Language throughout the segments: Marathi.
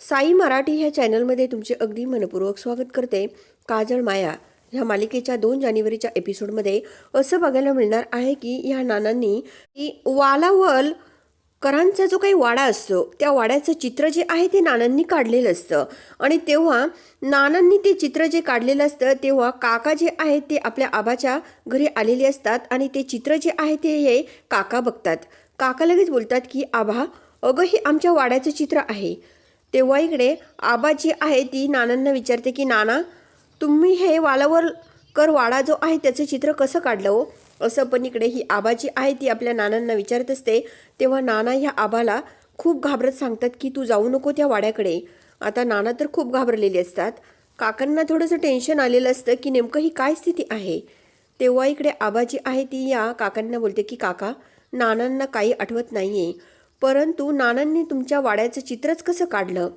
साई मराठी ह्या चॅनलमध्ये तुमचे अगदी मनपूर्वक स्वागत करते. काजळ माया ह्या मालिकेच्या दोन जानेवारीच्या एपिसोडमध्ये असं बघायला मिळणार आहे की ह्या नानांनी की वालावल करांचा जो काही वाडा असतो त्या वाड्याचं चित्र जे आहे ते नानांनी काढलेलं असतं. आणि तेव्हा नानांनी ते चित्र जे काढलेलं असतं तेव्हा काका जे आहेत ते आपल्या आबाच्या घरी आलेले असतात आणि ते चित्र जे आहे ते हे काका बघतात. काका लगेच बोलतात की आबा अगं हे आमच्या वाड्याचं चित्र आहे. तेव्हा इकडे आबा जी आहे ती नानांना विचारते की नाना तुम्ही हे वालावर कर वाडा जो आहे त्याचं चित्र कसं काढलं हो? असं पण इकडे ही आबाजी आहे ती आपल्या नानांना विचारत असते. तेव्हा नाना ह्या आबाला खूप घाबरत सांगतात की तू जाऊ नको त्या वाड्याकडे. आता नाना तर खूप घाबरलेले असतात. काकांना थोडंसं टेन्शन आलेलं असतं की नेमकं ही काय स्थिती आहे? तेव्हा इकडे आबाजी आहे ती या काकांना बोलते की काका नानांना काही आठवत नाही आहे परंतु नानांनी तुमच्या वाड्याचं चित्रच कसं काढलं?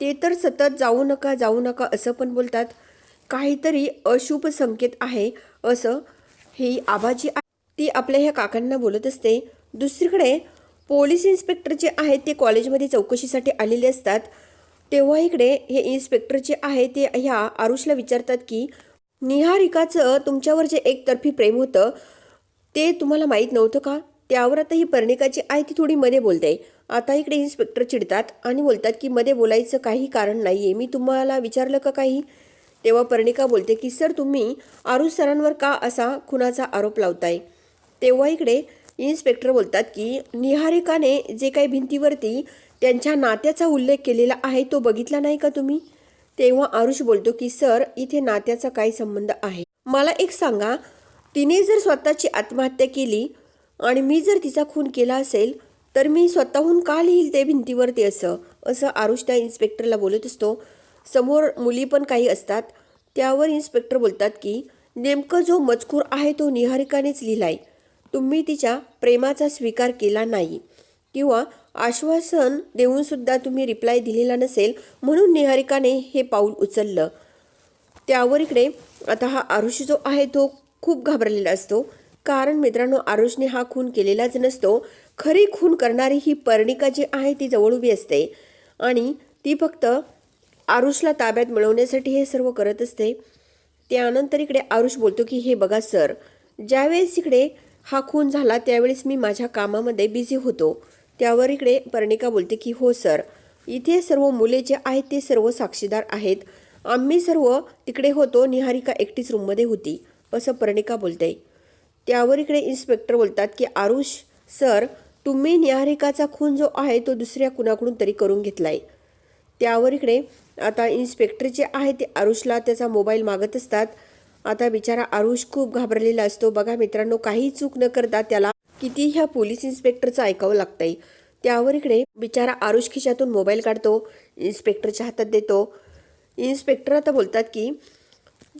ते तर सतत जाऊ नका जाऊ नका असं पण बोलतात. काहीतरी अशुभ संकेत आहे असं ही आबाजी ती आपल्या ह्या काकांना बोलत असते. दुसरीकडे पोलीस इन्स्पेक्टर जे आहेत ते कॉलेजमध्ये चौकशीसाठी आलेले असतात. तेव्हा इकडे हे इन्स्पेक्टर जे आहे ते ह्या आरुषला विचारतात की निहारिकाचं तुमच्यावर जे एकतर्फी प्रेम होतं ते तुम्हाला माहीत नव्हतं का? त्यावर आता ही पर्णिकाची आहे ती थोडी मध्ये बोलते. आता इकडे इन्स्पेक्टर चिडतात आणि बोलतात की मध्ये बोलायचं काही कारण नाही आहे मी तुम्हाला विचारलं का काही? तेव्हा पर्णिका बोलते की सर तुम्ही आरुष सरांवर का असा खुनाचा आरोप लावताय? तेव्हा इकडे इन्स्पेक्टर बोलतात की निहारिकाने जे काही भिंतीवरती त्यांच्या नात्याचा उल्लेख केलेला आहे तो बघितला नाही का तुम्ही? तेव्हा आरुष बोलतो की सर इथे नात्याचा काय संबंध आहे. मला एक सांगा तिने जर स्वतःची आत्महत्या केली आणि मी जर तिचा खून केला असेल तर मी स्वतःहून का लिहील ते भिंतीवरती असं? असं आरुष त्या इन्स्पेक्टरला बोलत असतो. समोर मुली पण काही असतात. त्यावर इन्स्पेक्टर बोलतात की नेमकं जो मजकूर आहे तो निहारिकानेच लिहिलाय. तुम्ही तिच्या प्रेमाचा स्वीकार केला नाही. किंवा आश्वासन देऊनसुद्धा तुम्ही रिप्लाय दिलेला नसेल म्हणून निहारिकाने हे पाऊल उचललं. त्यावर इकडे आता हा आरुष जो आहे तो खूप घाबरलेला असतो. कारण मित्रांनो आरुषने हा खून केलेलाच नसतो. खरी खून करणारी ही पर्णिका जी आहे ती जवळ उभी असते. आणि ती फक्त आरुषला ताब्यात मिळवण्यासाठी हे सर्व करत असते. त्यानंतर इकडे आरुष बोलतो की हे बघा सर ज्यावेळेस इकडे हा खून झाला त्यावेळेस मी माझ्या कामामध्ये बिझी होतो. त्यावर इकडे पर्णिका बोलते की हो सर इथे सर्व मुले जे आहेत ते सर्व साक्षीदार आहेत. आम्ही सर्व तिकडे होतो. निहारिका एकटीच रूममध्ये होती. असं पर्णिका बोलते. त्यावर इकडे इन्स्पेक्टर बोलतात की आरुष सर तुम्ही निहारिकाचा खून जो आहे तो दुसऱ्या कुणाकडून तरी करून घेतला आहे त्यावर इकडे आता इन्स्पेक्टर जे आहे ते आरुषला त्याचा मोबाईल मागत असतात. आता बिचारा आरुष खूप घाबरलेला असतो. बघा मित्रांनो काही चूक न करता त्याला किती ह्या पोलीस इन्स्पेक्टरचं ऐकावं लागतंय. त्यावर इकडे बिचारा आरुष खिशातून मोबाईल काढतो. इन्स्पेक्टरच्या हातात देतो. इन्स्पेक्टर आता बोलतात की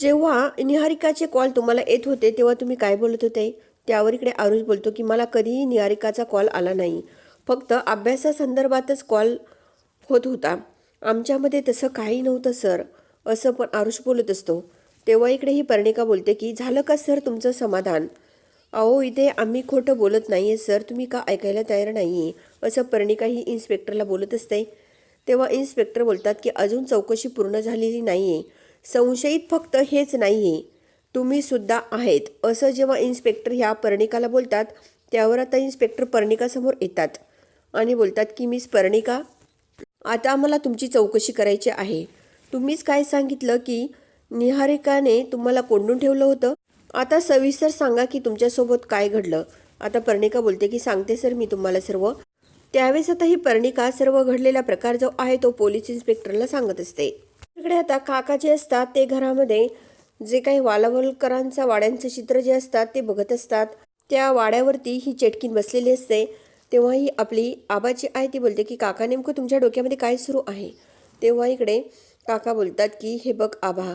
जेव्हा निहारिकाचे कॉल तुम्हाला येत होते तेव्हा तुम्ही काय बोलत होते? त्यावर इकडे आरुष बोलतो की मला कधीही निहारिकाचा कॉल आला नाही. फक्त अभ्यासासंदर्भातच कॉल होत होता. आमच्यामध्ये तसं काही नव्हतं सर असं पण आरुष बोलत असतो. तेव्हा इकडे ही पर्णिका बोलते की झालं का सर तुमचं समाधान? अहो इथे आम्ही खोटं बोलत नाही आहे सर तुम्ही का ऐकायला तयार नाही आहे असं पर्णिका ही इन्स्पेक्टरला बोलत असते. तेव्हा इन्स्पेक्टर बोलतात की अजून चौकशी पूर्ण झालेली नाही आहे संशयित फक्त हेच नाही आहे तुम्ही सुद्धा आहेत. असं जेव्हा इन्स्पेक्टर ह्या पर्णिकाला बोलतात त्यावर आता इन्स्पेक्टर पर्णिकासमोर येतात. आणि बोलतात की मिस पर्णिका आता आम्हाला तुमची चौकशी करायची आहे. तुम्हीच काय सांगितलं की निहारिकाने तुम्हाला कोंडून ठेवलं होतं? आता सविस्तर सांगा की तुमच्यासोबत काय घडलं. आता पर्णिका बोलते की सांगते सर मी तुम्हाला सर्व. त्यावेळेस आता ही पर्णिका सर्व घडलेला प्रकार जो आहे तो पोलीस इन्स्पेक्टरला सांगत असते. इकडे आता काका जे असतात ते घरामध्ये जे काही वालावलकरांचा वाड्यांचं चित्र जे असतात ते बघत असतात. त्या वाड्यावरती ही चेटकीन बसलेली असते. तेव्हा ही आपली आबाची आहे ती बोलते की काका नेमकं तुमच्या डोक्यामध्ये काय सुरू आहे? तेव्हा इकडे काका बोलतात की हे बघ आभा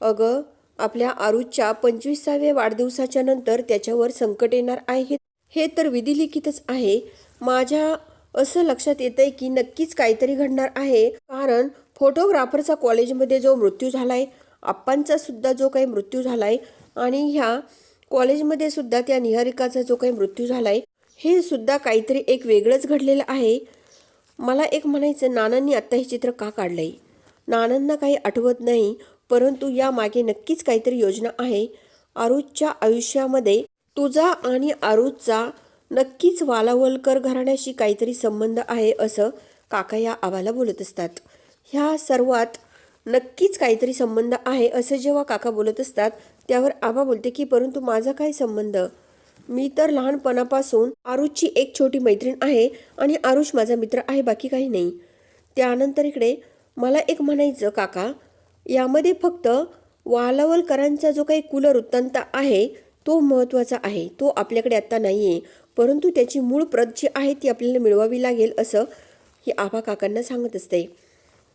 अगं आपल्या आरुजच्या पंचवीसाव्या वाढदिवसाच्या नंतर त्याच्यावर संकट येणार आहे. हे तर विधिलिखितच आहे. माझ्या असं लक्षात येतंय की नक्कीच काहीतरी घडणार आहे. कारण फोटोग्राफरचा कॉलेजमध्ये जो मृत्यू झालाय आप्पांचा सुद्धा जो काही मृत्यू झाला आहे आणि ह्या कॉलेजमध्ये सुद्धा त्या निहारिकाचा जो काही मृत्यू झाला आहे हे सुद्धा काहीतरी एक वेगळंच घडलेलं आहे. मला एक म्हणायचं नानांनी आत्ता हे चित्र का काढलंय? नानांना काही आठवत नाही परंतु यामागे नक्कीच काहीतरी योजना आहे. आरुजच्या आयुष्यामध्ये तुझा आणि आरुजचा नक्कीच वालावलकर घराण्याशी काहीतरी संबंध आहे असं काका या आवाला बोलत असतात. ह्या सर्वात नक्कीच काहीतरी संबंध आहे असं जेव्हा काका बोलत असतात त्यावर आबा बोलते की परंतु माझा काय संबंध? मी तर लहानपणापासून आरुषची एक छोटी मैत्रीण आहे आणि आरुष माझा मित्र आहे बाकी काही नाही. त्यानंतर इकडे मला एक म्हणायचं काका यामध्ये फक्त वालावलकरांचा जो काही कुल वृत्तांत आहे तो महत्त्वाचा आहे. तो आपल्याकडे आत्ता नाही आहे परंतु त्याची मूळ प्रत जी आहे ती आपल्याला मिळवावी लागेल असं ही आभा काकांना सांगत असते.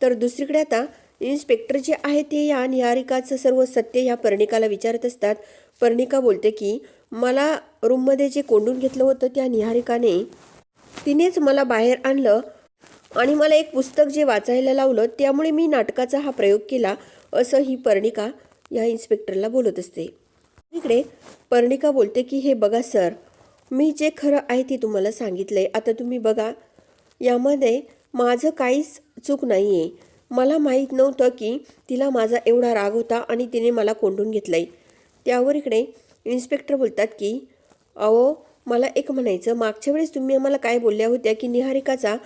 तर दुसरीकडे आता इन्स्पेक्टर जे आहे ते या निहारिकाचं सर्व सत्य ह्या पर्णिकाला विचारत असतात. पर्णिका बोलते की मला रूममध्ये जे कोंडून घेतलं होतं त्या निहारिकाने तिनेच मला बाहेर आणलं आणि मला एक पुस्तक जे वाचायला लावलं त्यामुळे मी नाटकाचा हा प्रयोग केला असं ही पर्णिका या इन्स्पेक्टरला बोलत असते. इकडे पर्णिका बोलते की हे बघा सर मी जे खरं आहे ते तुम्हाला सांगितलं आहे आता तुम्ही बघा यामध्ये माझं काहीच चूक नाही आहे मला माहीत नव्हतं की तिला माझा एवढा राग होता आणि तिने मला कोंडून घेतलं आहे त्यावर इकडे इन्स्पेक्टर बोलतात की अहो मला एक म्हणायचं. मागच्या वेळेस तुम्ही आम्हाला काय बोलल्या होत्या की निहारिकाचा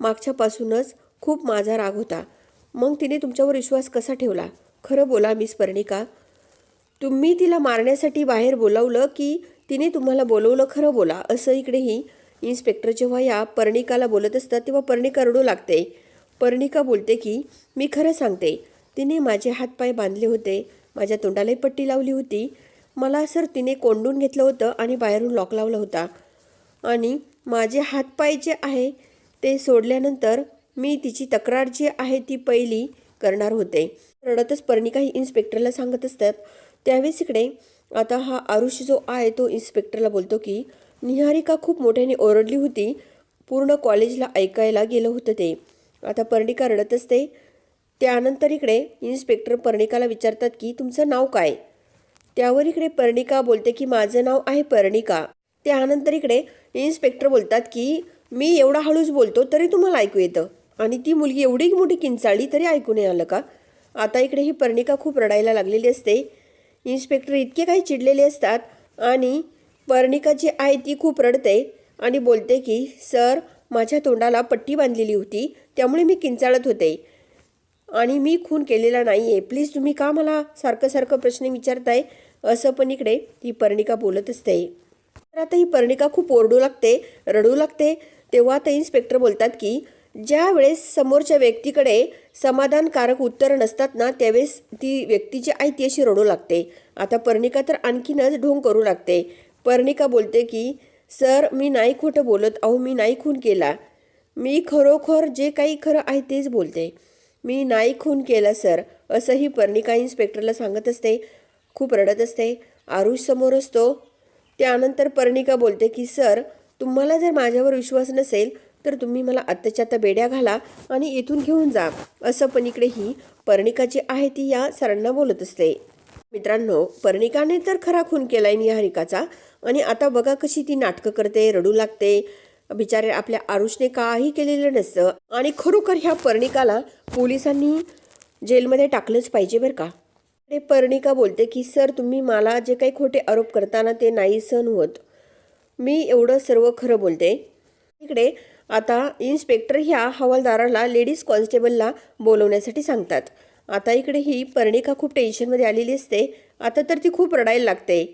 मागच्यापासूनच खूप माझा राग होता. मग तिने तुमच्यावर विश्वास कसा ठेवला? खरं बोला मिस पर्णिका. तुम्ही तिला मारण्यासाठी बाहेर बोलावलं की तिने तुम्हाला बोलवलं? खरं बोला. असं इकडेही इन्स्पेक्टर जेव्हा या पर्णिकाला बोलत असतात तेव्हा पर्णिका रडू लागते. पर्णिका बोलते की मी खरं सांगते तिने माझे हातपाय बांधले होते माझ्या तोंडालाही पट्टी लावली होती. मला सर तिने कोंडून घेतलं होतं आणि बाहेरून लॉक लावला होता. आणि माझे हातपाय जे आहे ते सोडल्यानंतर मी तिची तक्रार जी आहे ती पहिली करणार होते. रडतच पर्णिका ही इन्स्पेक्टरला सांगत असतात. त्यावेळेस इकडे आता हा आरुष जो आहे तो इन्स्पेक्टरला बोलतो की निहारिका खूप मोठ्याने ओरडली होती. पूर्ण कॉलेजला ऐकायला गेलं होतं ते. आता पर्णिका रडत असते. त्यानंतर इकडे इन्स्पेक्टर पर्णिकाला विचारतात की तुमचं नाव काय? त्यावर इकडे पर्णिका बोलते की माझं नाव आहे पर्णिका. त्यानंतर इकडे इन्स्पेक्टर बोलतात की मी एवढा हळूच बोलतो तरी तुम्हाला ऐकू येतं. आणि ती मुलगी एवढी मोठी किंचाळली तरी ऐकू नाही आलं का? आता इकडे ही पर्णिका खूप रडायला लागलेली असते. इन्स्पेक्टर इतके काही चिडलेले असतात आणि पर्णिका जी आहे ती खूप रडते आणि बोलते की सर माझ्या तोंडाला पट्टी बांधलेली होती त्यामुळे मी किंचाळत होते आणि मी खून केलेला नाही आहे प्लीज तुम्ही का मला सारखं सारखं प्रश्न विचारताय? असं पण इकडे ही पर्णिका बोलत असते. तर आता ही पर्णिका खूप ओरडू लागते रडू लागते. तेव्हा ते इन्स्पेक्टर बोलतात की ज्या वेळेस समोरच्या व्यक्तीकडे समाधानकारक उत्तर नसतात ना त्यावेळेस ती व्यक्तीची आई आहे ती अशी रडू लागते. आता पर्णिका तर आणखीनच ढोंग करू लागते. पर्णिका बोलते की सर मी नाही खोटं बोलत. अहो मी नाही खून केला. मी खरोखर जे काही खरं आहे तेच बोलते. मी नाही खून केला सर. असंही पर्णिका इन्स्पेक्टरला सांगत असते. खूप रडत असते. आरुष समोर असतो. त्यानंतर पर्णिका बोलते की सर तुम्हाला जर माझ्यावर विश्वास नसेल तर तुम्ही मला आत्ताच्या आता बेड्या घाला आणि इथून घेऊन जा. असं पण इकडे ही पर्णिका जी आहे ती या सरांना बोलत असते. मित्रांनो पर्णिकाने तर खरा खून केलाय निहारिकाचा. आणि आता बघा कशी ती नाटकं करते रडू लागते. बिचारे आपल्या आरुषने काही केलेलं नसतं. आणि खरोखर ह्या पर्णिकाला पोलिसांनी जेलमध्ये टाकलंच पाहिजे बरं का? ते पर्णिका बोलते की सर तुम्ही मला जे काही खोटे आरोप करताना ते नाही सहन होत. मी एवढं सर्व खरं बोलते. इकडे आता इन्स्पेक्टर ह्या हवालदाराला लेडीज कॉन्स्टेबलला बोलवण्यासाठी सांगतात. आता इकडे ही पर्णिका खूप टेन्शनमध्ये आलेली असते. आता तर ती खूप रडायला लागते.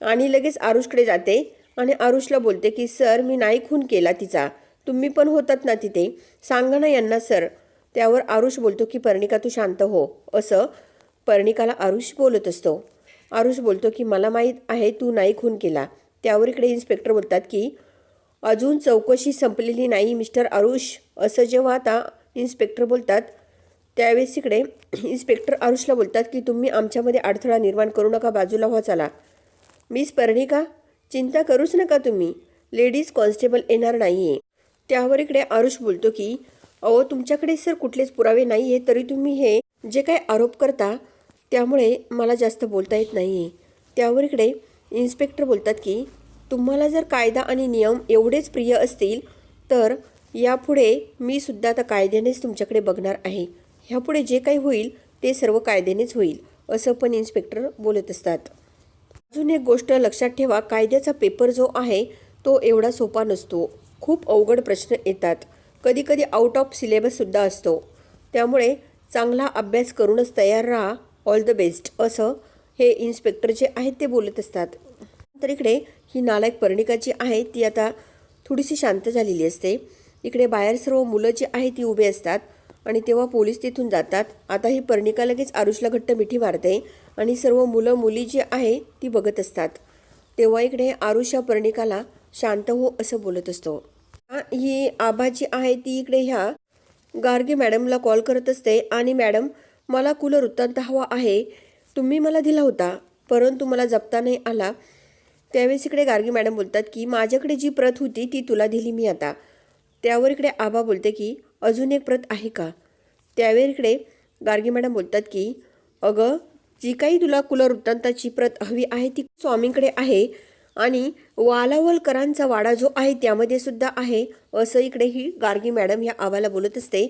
आणि लगेच आरुषकडे जाते आणि आरुषला बोलते की सर मी नाही खून केला तिचा. तुम्ही पण होतात ना तिथे. सांगा ना यांना सर. त्यावर आरुष बोलतो की पर्णिका तू शांत हो. असं पर्णिकाला आरुष बोलत असतो. आरुष बोलतो की मला माहीत आहे तू नाही खून केला. त्यावर इकडे इन्स्पेक्टर बोलतात की अजून चौकशी संपलेली नाही मिस्टर आरुष. असं जेव्हा आता इन्स्पेक्टर बोलतात त्यावेळेस इकडे इन्स्पेक्टर आरुषला बोलतात की तुम्ही आमच्यामध्ये अडथळा निर्माण करू नका बाजूला व्हा चला. मिस पर्णिका चिंता करूच नका तुम्ही. लेडीज कॉन्स्टेबल येणार नाही आहे त्यावर इकडे आरुष बोलतो की अहो तुमच्याकडे सर कुठलेच पुरावे नाही आहे तरी तुम्ही हे जे काय आरोप करता त्यामुळे मला जास्त बोलता येत नाही आहे त्यावर इकडे इन्स्पेक्टर बोलतात की तुम्हाला जर कायदा आणि नियम एवढेच प्रिय असतील तर यापुढे मी सुद्धा आता कायद्यानेच तुमच्याकडे बघणार आहे. ह्यापुढे जे काही होईल ते सर्व कायद्यानेच होईल असं पण इन्स्पेक्टर बोलत असतात. अजून एक गोष्ट लक्षात ठेवा कायद्याचा पेपर जो आहे तो एवढा सोपा नसतो. खूप अवघड प्रश्न येतात. कधीकधी आउट ऑफ सिलेबससुद्धा असतो. त्यामुळे चांगला अभ्यास करूनच तयार राहा ऑल द बेस्ट असं हे इन्स्पेक्टर जे आहेत ते बोलत असतात. तर इकडे ही नालायक पर्णिका जी आहे ती आता थोडीशी शांत झालेली असते. इकडे बाहेर सर्व मुलं जी आहे ती उभी असतात. आणि तेव्हा पोलीस तिथून जातात. आता ही पर्णिका लगेच आरुषला घट्ट मिठी मारते आणि सर्व मुलं मुली जी आहे ती बघत असतात. तेव्हा इकडे आरुष या पर्णिकाला शांत हो असं बोलत असतो. ही आभा जी आहे ती इकडे ह्या गार्गे मॅडमला कॉल करत असते आणि मॅडम मला कुल वृत्तांत हवा आहे. तुम्ही मला दिला होता परंतु मला जपता नाही आला. त्यावेळेस इकडे गार्गी मॅडम बोलतात की माझ्याकडे जी प्रत होती ती तुला दिली मी आता. त्यावर इकडे आबा बोलते की अजून एक प्रत आहे का? त्यावेळी इकडे गार्गी मॅडम बोलतात की अगं जी काही तुला कुलवृत्तांताची प्रत हवी आहे ती स्वामींकडे आहे आणि वालावलकरांचा वाडा जो आहे त्यामध्ये सुद्धा आहे असं इकडे ही गार्गी मॅडम ह्या आव्हाला बोलत असते.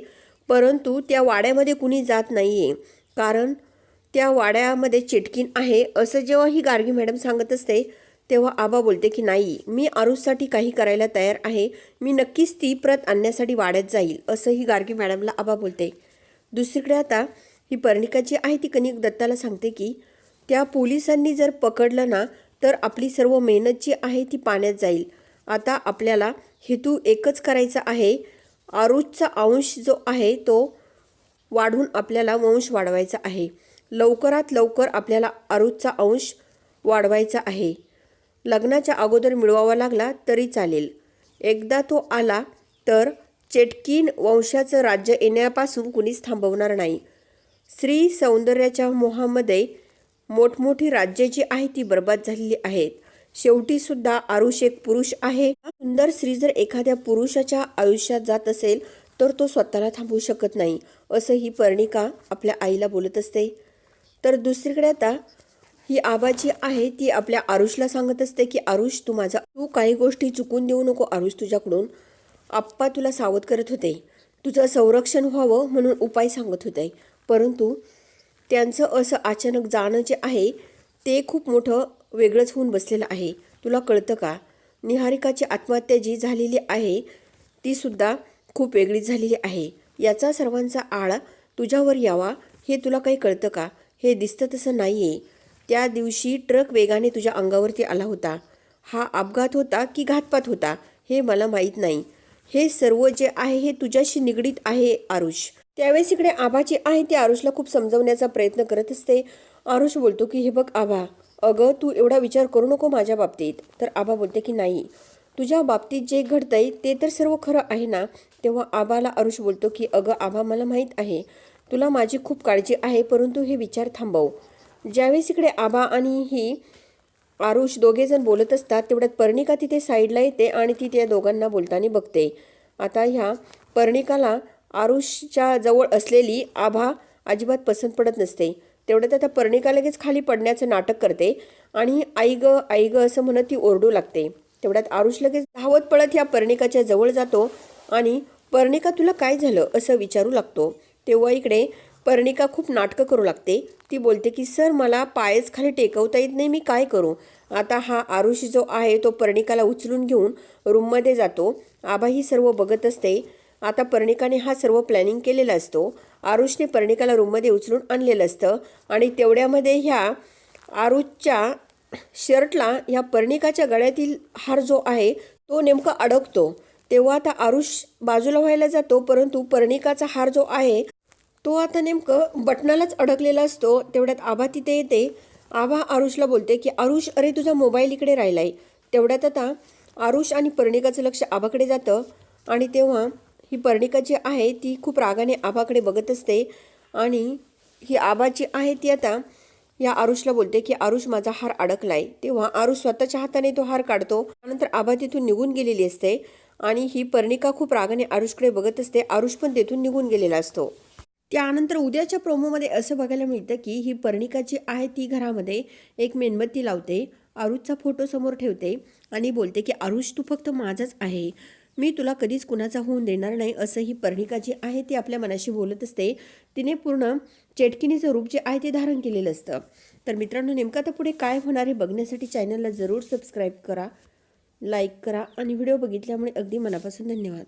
परंतु त्या वाड्यामध्ये कुणी जात नाही आहे कारण त्या वाड्यामध्ये चिटकीन आहे असं जेव्हा ही गार्गी मॅडम सांगत असते तेव्हा आबा बोलते की नाही मी आरुषसाठी काही करायला तयार आहे. मी नक्कीच ती प्रत आणण्यासाठी वाड्यात जाईल असंही गार्गी मॅडमला आबा बोलते. दुसरीकडे आता ही पर्णिका जी आहे ती कनिक दत्ताला सांगते की त्या पोलिसांनी जर पकडलं ना तर आपली सर्व मेहनत जी आहे ती पाण्यात जाईल. आता आपल्याला हेतू एकच करायचा आहे. आरुषचा अंश जो आहे तो वाढवून आपल्याला वंश वाढवायचा आहे. लवकरात लवकर आपल्याला आरुषचा अंश वाढवायचा आहे. लग्नाच्या अगोदर मिळवावा लागला तरी चालेल. एकदा तो आला तर चेटकीन वंशाचं राज्य येण्यापासून कुणीच थांबवणार नाही. स्त्री सौंदर्याच्या मोहामध्ये मोठमोठी राज्ये जी आहे ती बर्बाद झालेली आहेत. शेवटी सुद्धा आरुष एक पुरुष आहे. सुंदर स्त्री जर एखाद्या पुरुषाच्या आयुष्यात जात असेल तर तो स्वतःला थांबवू शकत नाही असं ही पर्णिका आपल्या आईला बोलत असते. तर दुसरीकडे आता ही आबा जी आहे ती आपल्या आरुषला सांगत असते की आरुष तू माझा तू काही गोष्टी चुकून देऊ नको आरुष तुझ्याकडून. आप्पा तुला सावध करत होते. तुझं संरक्षण व्हावं म्हणून उपाय सांगत होते. परंतु त्यांचं असं अचानक जाणं जे आहे ते खूप मोठं वेगळंच होऊन बसलेलं आहे. तुला कळतं का? निहारिकाची आत्महत्या जी झालेली आहे ती सुद्धा खूप वेगळीच झालेली आहे. याचा सर्वांचा आळा तुझ्यावर यावा हे तुला काही कळतं का? हे दिसतं तसं नाही आहे त्या दिवशी ट्रक वेगाने तुझ्या अंगावरती आला होता. हा अपघात होता की घातपात होता हे मला माहीत नाही. हे सर्व जे आहे हे तुझ्याशी निगडीत आहे आरुष. त्यावेळेस इकडे आबाची आहे ती आरुषला खूप समजवण्याचा प्रयत्न करत असते. आरुष बोलतो की हे बघ आबा अगं तू एवढा विचार करू नको माझ्या बाबतीत. तर आबा बोलते की नाही. तुझ्या बाबतीत जे घडतंय ते तर सर्व खरं आहे ना? तेव्हा आबाला आरुष बोलतो की अगं आबा मला माहीत आहे. तुला माझी खूप काळजी आहे परंतु हे विचार थांबव. ज्यावेळेस इकडे आबा आणि ही आरुष दोघे जण बोलत असतात तेवढ्यात पर्णिका तिथे साईडला येते आणि ती त्या दोघांना बोलताना बघते. आता ह्या पर्णिकाला आरुषच्या जवळ असलेली आभा अजिबात पसंत पडत नसते. तेवढ्यात आता पर्णिका लगेच खाली पडण्याचं नाटक करते आणि आई ग आई ग असं म्हणत ती ओरडू लागते. तेवढ्यात आरुष लगेच धावत पळत ह्या पर्णिकाच्या जवळ जातो आणि पर्णिका तुला काय झालं असं विचारू लागतो. तेव्हा इकडे पर्णिका खूप नाटकं करू लागते. ती बोलते की सर मला पायच खाली टेकवता येत नाही मी काय करू? आता हा आरुष जो आहे तो पर्णिकाला उचलून घेऊन रूममध्ये जातो. आबा ही सर्व बघत असते. आता पर्णिकाने हा सर्व प्लॅनिंग केलेला असतो. आरुषने पर्णिकाला रूममध्ये उचलून आणलेलं असतं आणि तेवढ्यामध्ये ह्या आरुषच्या शर्टला ह्या पर्णिकाच्या गळ्यातील हार जो आहे तो नेमका अडकतो. तेव्हा आता आरुष बाजूला व्हायला जातो परंतु पर्णिकाचा हार जो आहे तो आता नेमकं बटनालाच अडकलेला असतो तेवढ्यात आभा तिथे येते. आभा आरुषला बोलते की आरुष अरे तुझा मोबाईल इकडे राहिला आहे तेवढ्यात आता आरुष आणि पर्णिकाचं लक्ष आबाकडे जातं आणि तेव्हा ही पर्णिका जी आहे ती खूप रागाने आबाकडे बघत असते आणि ही आबा जी आहे ती आता या आरुषला बोलते की आरुष माझा हार अडकलाय. तेव्हा आरुष स्वतःच्या हाताने तो हार काढतो. त्यानंतर आबा तिथून निघून गेलेली असते आणि ही पर्णिका खूप रागाने आरुषकडे बघत असते. आरुष पण तिथून निघून गेलेला असतो. त्यानंतर उद्याच्या प्रोमोमध्ये असं बघायला मिळतं की ही पर्णिका जी आहे ती घरामध्ये एक मेणबत्ती लावते आरुषचा फोटो समोर ठेवते आणि बोलते की आरुष तू फक्त माझाच आहे. मी तुला कधीच कुणाचा होऊन देणार नाही असं ही पर्णिका जी आहे ती आपल्या मनाशी बोलत असते. तिने पूर्ण चेटकिनीचं रूप जे आहे ते धारण केलेलं असतं. तर मित्रांनो नेमकं आता पुढे काय होणार हे बघण्यासाठी चॅनलला जरूर सबस्क्राईब करा लाईक करा आणि व्हिडिओ बघितल्यामुळे अगदी मनापासून धन्यवाद.